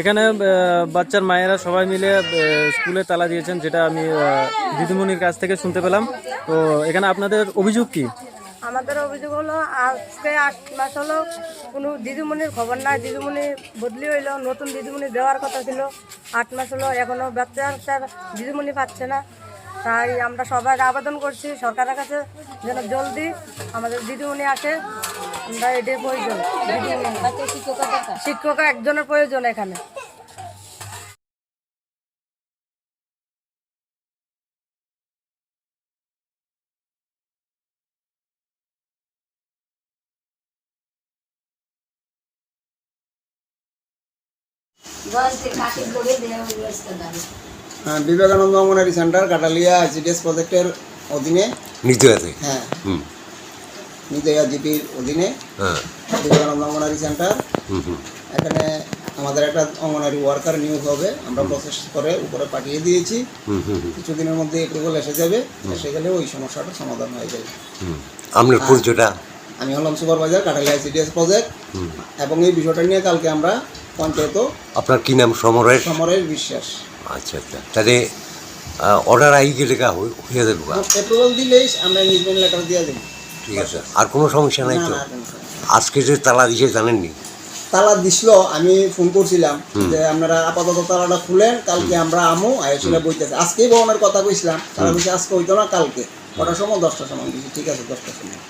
এখানে বাচ্চার মায়েরা সবাই মিলে স্কুলে তালা দিয়েছেন, যেটা আমি দিদিমণির কাছ থেকে শুনতে পেলাম। তো এখানে আপনাদের অভিযোগ কি? আমাদের অভিযোগ হলো, আজকে আট মাস হলো কোনো দিদিমণির খবর নাই। দিদিমণি বদলি হইল, নতুন দিদিমণি দেওয়ার কথা ছিল। আট মাস হলো এখনও বাচ্চার দিদিমণি পাচ্ছে না। তাই আমরা সবাই আবেদন করছি সরকারের কাছে যেন জলদি আমাদের দিদিমণি আসে। আমরা এটাই প্রয়োজন। শিক্ষক একজনের প্রয়োজন এখানে। হ্যাঁ, বিবেকানন্দ অঙ্গনারী সেন্টার কাটালিয়া আইসিডিএস প্রজেক্টের অধীনে। হ্যাঁ। জিপির অধীনে হ্যাঁ। অঙ্গনারী সেন্টার। এখানে আমাদের একটা অঙ্গনারী ওয়ার্কার নিয়োগ হবে। আমরা প্রসেস করে উপরে পাঠিয়ে দিয়েছি। কিছুদিনের মধ্যে এপ্রুভাল এসে যাবে। এসে গেলে ওই সমস্যাটা সমাধান হয়ে যাবে। আপনার পরিচয়টা? আমি হলাম সুপারভাইজার কাটালিয়া আইসিডিএস প্রজেক্ট এবং এই বিষয়টা নিয়ে কালকে আমরা পঞ্চায়েত আপনার কি নাম? সমরেশ? সমরের বিশ্বাস। আচ্ছা আচ্ছা। তাহলে অর্ডার আই গেলে হয়ে যাবে গা? এপ্রুভাল দিলেই আমরা এনগেজমেন্ট লেটার দিয়ে দেবো। ঠিক আছে আর কোনো সমস্যা নাই তো। আজকে যে তালা দিছে জানেননি? তালা দিছিল আমি ফোন করছিলাম যে আপনারা আপাতত তালাটা খুলেন কালকে আমরা আমু আয়োজনে বইতেছে। আজকেই ভবনের কথা কইছিলাম তারা বলছে আজকে হইতো না কালকে। কটার সময়? দশটার সময়। ঠিক আছে দশটার সময়।